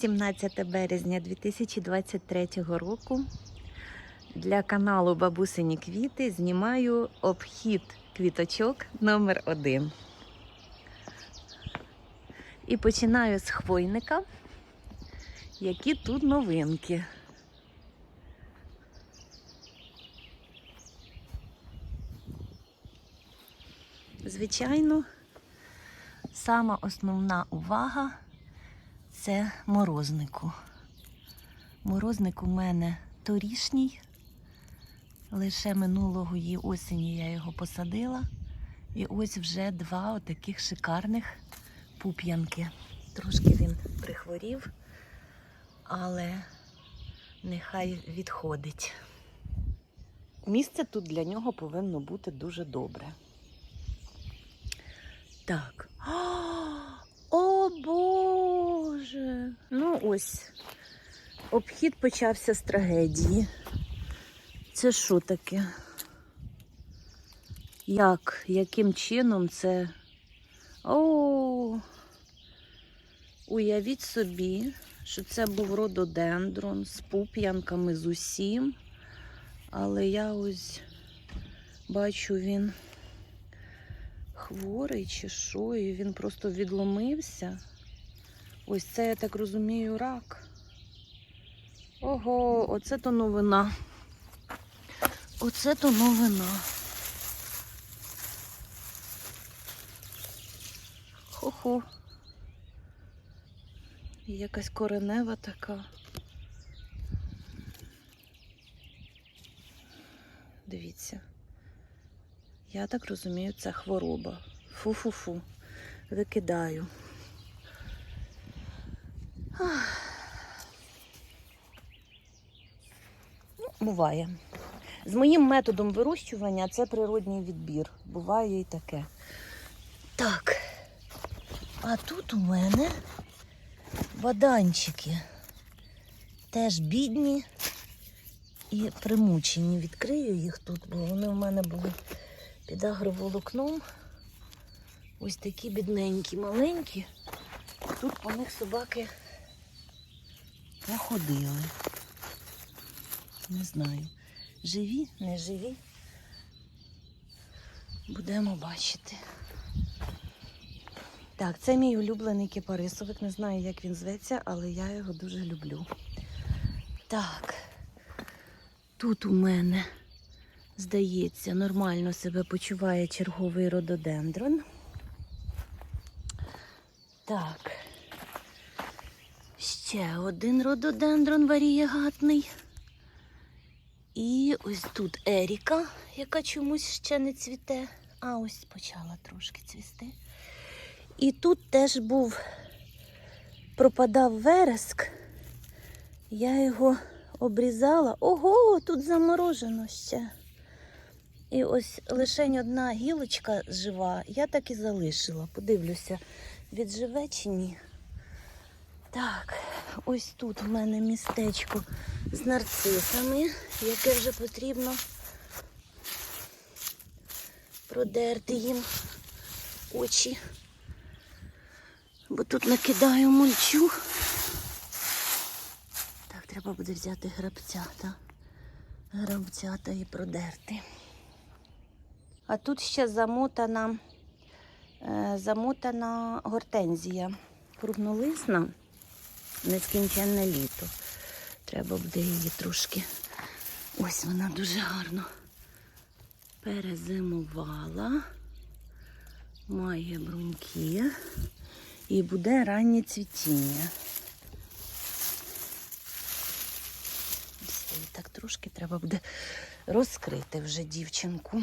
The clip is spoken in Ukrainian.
17 березня 2023 року для каналу Бабусині Квіти знімаю обхід квіточок номер 1 І починаю з хвойника, які тут новинки. Звичайно, сама основна увага це морознику. Морозник у мене торішній. Лише минулої осені я його посадила. І ось вже два отаких шикарних пуп'янки. Трошки він прихворів, але нехай відходить. Місце тут для нього повинно бути дуже добре. Так. О Боже! Ну ось. Обхід почався з трагедії. Це що таке? Як? Яким чином це? О! Уявіть собі, що це був рододендрон з пуп'янками з усім. Але я ось бачу він хворий чи що, і він просто відломився. Ось це, я так розумію, рак. Ого, оце то новина. Оце то новина. Хо-хо. Якась коренева така. Дивіться. Я так розумію, це хвороба. Фу-фу-фу. Викидаю. Ну, буває. З моїм методом вирощування це природній відбір. Буває і таке. Так. А тут у мене баданчики. Теж бідні і примучені. Відкрию їх тут, бо вони у мене були під агроволокном. Ось такі бідненькі, маленькі. Тут по них собаки походили. Не знаю, живі, не живі. Будемо бачити. Так, це мій улюблений кипарисовик. Не знаю, як він зветься, але я його дуже люблю. Так, тут у мене здається, нормально себе почуває черговий рододендрон. Так. Ще один рододендрон варієгатний. І ось тут Еріка, яка чомусь ще не цвіте. А ось почала трошки цвісти. І тут теж був, пропадав вереск. Я його обрізала. Ого, тут заморожено ще. І ось лише одна гілочка жива, я так і залишила. Подивлюся, відживе чи ні. Так, ось тут в мене містечко з нарцисами, яке вже потрібно продерти їм очі. Бо тут накидаю мульчу. Так, треба буде взяти грабцята. Грабцята і продерти. А тут ще замотана, е, замотана гортензія. Крупнолисна, нескінченне літо. Треба буде її трошки. Ось вона дуже гарно перезимувала, має бруньки і буде раннє цвітіння. Ось її так трошки треба буде розкрити вже дівчинку.